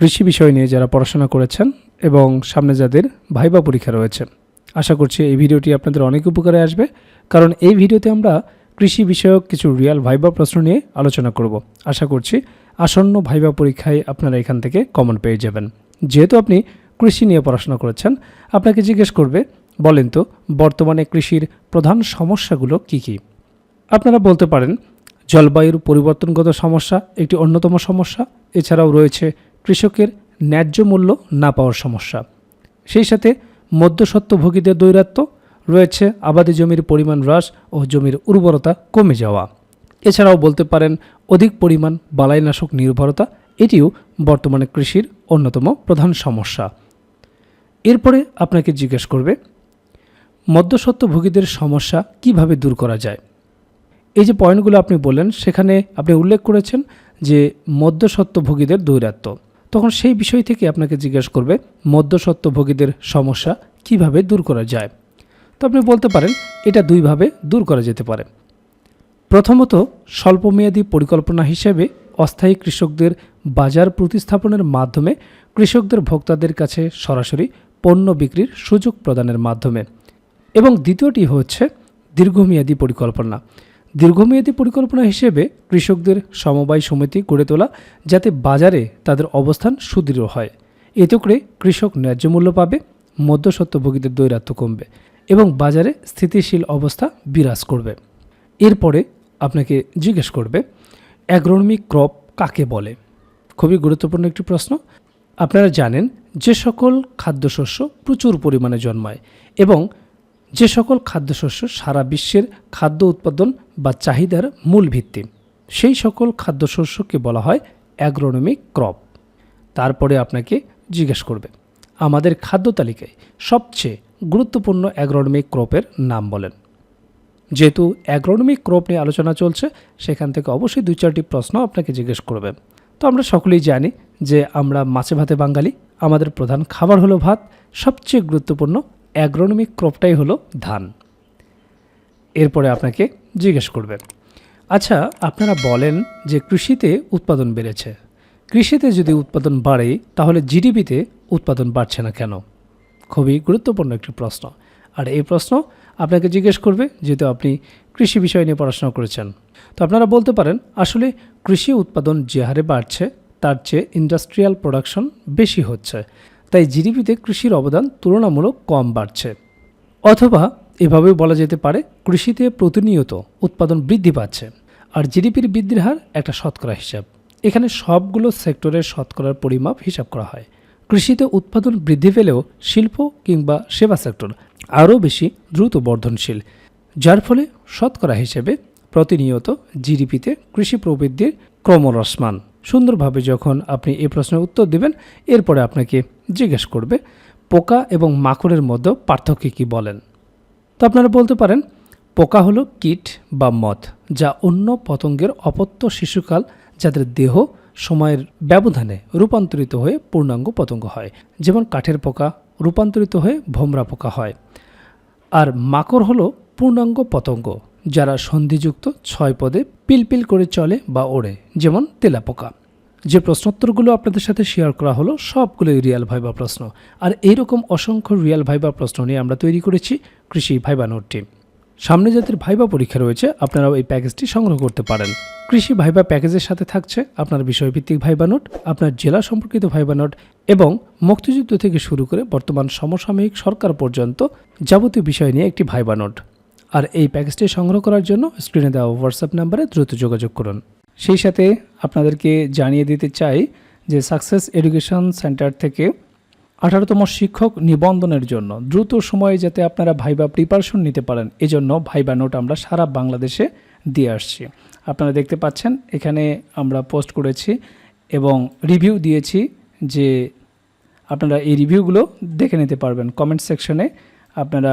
কৃষি বিষয় নিয়ে যারা পড়াশোনা করেছেন এবং সামনে যাদের ভাইবা পরীক্ষা রয়েছে, আশা করছি এই ভিডিওটি আপনাদের অনেক উপকারে আসবে। কারণ এই ভিডিওতে আমরা কৃষি বিষয়ক কিছু রিয়াল ভাইবা প্রশ্ন নিয়ে আলোচনা করব। আশা করছি আসন্ন ভাইবা পরীক্ষায় আপনারা এখান থেকে কমন পেয়ে যাবেন। যেহেতু আপনি কৃষি নিয়ে পড়াশোনা করেছেন, আপনাকে জিজ্ঞেস করবে, বলেন তো, বর্তমানে কৃষির প্রধান সমস্যাগুলো কি কি? আপনারা বলতে পারেন, জলবায়ুর পরিবর্তনগত সমস্যা একটি অন্যতম সমস্যা, এছাড়াও রয়েছে কৃষকের ন্যায্য মূল্য না পাওয়ার সমস্যা। সেই সাথে মধ্যস্বত্বভোগীদের দৈরাত্য, রয়েছে আবাদি জমির পরিমাণ হ্রাস ও জমির উর্বরতা কমে যাওয়া। এছাড়াও বলতে পারেন, অধিক পরিমাণ বালাইনাশক নির্ভরতা, এটিও বর্তমানে কৃষির অন্যতম প্রধান সমস্যা। এরপরে আপনাকে জিজ্ঞেস করবে, মধ্যস্বত্বভোগীদের সমস্যা কীভাবে দূর করা যায়? এই যে পয়েন্টগুলো আপনি বললেন, সেখানে আপনি উল্লেখ করেছেন যে মধ্যস্বত্বভোগীদের দৈরাত্য। তখন সেই বিষয় থেকে আপনাকে জিজ্ঞেস করবে, মধ্যস্বত্বভোগীদের সমস্যা কীভাবে দূর করা যায়? তো আপনি বলতে পারেন, এটা দুইভাবে দূর করা যেতে পারে। প্রথমত, স্বল্পমেয়াদী পরিকল্পনা হিসেবে অস্থায়ী কৃষকদের বাজার প্রতিস্থাপনের মাধ্যমে কৃষকদের ভোক্তাদের কাছে সরাসরি পণ্য বিক্রির সুযোগ প্রদানের মাধ্যমে। এবং দ্বিতীয়টি হচ্ছে, দীর্ঘমেয়াদী পরিকল্পনা। দীর্ঘমেয়াদী পরিকল্পনা হিসেবে কৃষকদের সমবায় সমিতি গড়ে তোলা যাতে বাজারে তাদের অবস্থান সুদৃঢ় হয়। এতে করে কৃষক ন্যায্য মূল্য পাবে মধ্যস্বত্বভোগীদের দৈরাত্য কমবে এবং বাজারে স্থিতিশীল অবস্থা বিরাজ করবে। এরপরে আপনাকে জিজ্ঞেস করবে অ্যাগ্রোনমিক ক্রপ কাকে বলে? খুবই গুরুত্বপূর্ণ একটি প্রশ্ন। আপনারা জানেন যে সকল খাদ্যশস্য প্রচুর পরিমাণে জন্মায় এবং যে সকল খাদ্যশস্য সারা বিশ্বের খাদ্য উৎপাদন বা চাহিদার মূল ভিত্তি, সেই সকল খাদ্যশস্যকে বলা হয় অ্যাগ্রোনমিক ক্রপ তারপরে আপনাকে জিজ্ঞেস করবে, আমাদের খাদ্য তালিকায় সবচেয়ে গুরুত্বপূর্ণ অ্যাগ্রোনমিক ক্রপের নাম বলেন। যেহেতু অ্যাগ্রোনমিক ক্রপ নিয়ে আলোচনা চলছে, সেখান থেকে অবশ্যই দুই চারটি প্রশ্ন আপনাকে জিজ্ঞেস করবে। তো আমরা সকলেই জানি যে আমরা মাছে ভাতে বাঙালি, আমাদের প্রধান খাবার হলো ভাত, সবচেয়ে গুরুত্বপূর্ণ অ্যাগ্রোনমিক ক্রপটাই হলো ধান। এরপরে আপনাকে জিজ্ঞেস করবে আচ্ছা আপনারা বলেন যে কৃষিতে উৎপাদন বেড়েছে। কৃষিতে যদি উৎপাদন বাড়ে, তাহলে জিডিপিতে উৎপাদন বাড়ছে না কেন? খুবই গুরুত্বপূর্ণ একটি প্রশ্ন। আর এই প্রশ্ন আপনাকে জিজ্ঞেস করবে, যেহেতু আপনি কৃষি বিষয় নিয়ে পড়াশোনা করেছেন। তো আপনারা বলতে পারেন, আসলে কৃষি উৎপাদন যে হারে বাড়ছে, তার চেয়ে ইন্ডাস্ট্রিয়াল প্রোডাকশন বেশি হচ্ছে। তাই জিডিপিতে কৃষির অবদান তুলনামূলক কম বাড়ছে। অথবা এভাবেও বলা যেতে পারে, কৃষিতে প্রতিনিয়ত উৎপাদন বৃদ্ধি পাচ্ছে আর জিডিপির বৃদ্ধির হার একটা শতকরা হিসাব। এখানে সবগুলো সেক্টরের শতকরার পরিমাপ হিসাব করা হয়। কৃষিতে উৎপাদন বৃদ্ধি পেলেও শিল্প কিংবা সেবা সেক্টর আরও বেশি দ্রুত বর্ধনশীল, যার ফলে শতকরা হিসেবে প্রতিনিয়ত জিডিপিতে কৃষি প্রবৃদ্ধির ক্রমহ্রাসমান সুন্দরভাবে যখন আপনি এই প্রশ্নের উত্তর দেবেন, এরপরে আপনাকে জিজ্ঞেস করবে, পোকা এবং মাকড়ের মধ্যে পার্থক্য কী বলেন? তো আপনারা বলতে পারেন, পোকা হলো কীট বা মথ যা অন্য পতঙ্গের অপত্য শিশুকাল, যাদের দেহ সময়ের ব্যবধানে রূপান্তরিত হয়ে পূর্ণাঙ্গ পতঙ্গ হয়। যেমন কাঠের পোকা রূপান্তরিত হয়ে ভোমরা পোকা হয়। আর মাকড় হলো পূর্ণাঙ্গ পতঙ্গ যারা সন্ধিযুক্ত ছয় পদে পিলপিল করে চলে বা ওড়ে, যেমন তেলাপোকা। যে প্রশ্নোত্তরগুলো আপনাদের সাথে শেয়ার করা হলো, সবগুলোই রিয়াল ভাইবা প্রশ্ন। আর এইরকম অসংখ্য রিয়াল ভাইবা প্রশ্ন নিয়ে আমরা তৈরি করেছি কৃষি ভাইবা নোটটি। সামনে যাদের ভাইবা পরীক্ষা রয়েছে, আপনারাও এই প্যাকেজটি সংগ্রহ করতে পারেন। কৃষি ভাইবা প্যাকেজের সাথে থাকছে আপনার বিষয়ভিত্তিক ভাইবা নোট, আপনার জেলা সম্পর্কিত ভাইবা নোট এবং মুক্তিযুদ্ধ থেকে শুরু করে বর্তমান সমসাময়িক সরকার পর্যন্ত যাবতীয় বিষয় নিয়ে একটি ভাইবা নোট। আর এই প্যাকেজটি সংগ্রহ করার জন্য স্ক্রিনে দেওয়া হোয়াটসঅ্যাপ নাম্বারে দ্রুত যোগাযোগ করুন। সেই সাথে আপনাদেরকে জানিয়ে দিতে চাই যে সাকসেস এডুকেশন সেন্টার থেকে আঠারোতম শিক্ষক নিবন্ধনের জন্য দ্রুত সময়ে যাতে আপনারা ভাইবা প্রিপারেশন নিতে পারেন, এজন্য ভাইবা নোট আমরা সারা বাংলাদেশে দিয়ে আসছি। আপনারা দেখতে পাচ্ছেন, এখানে আমরা পোস্ট করেছি এবং রিভিউ দিয়েছি যে আপনারা এই রিভিউগুলো দেখে নিতে পারবেন। কমেন্ট সেকশনে আপনারা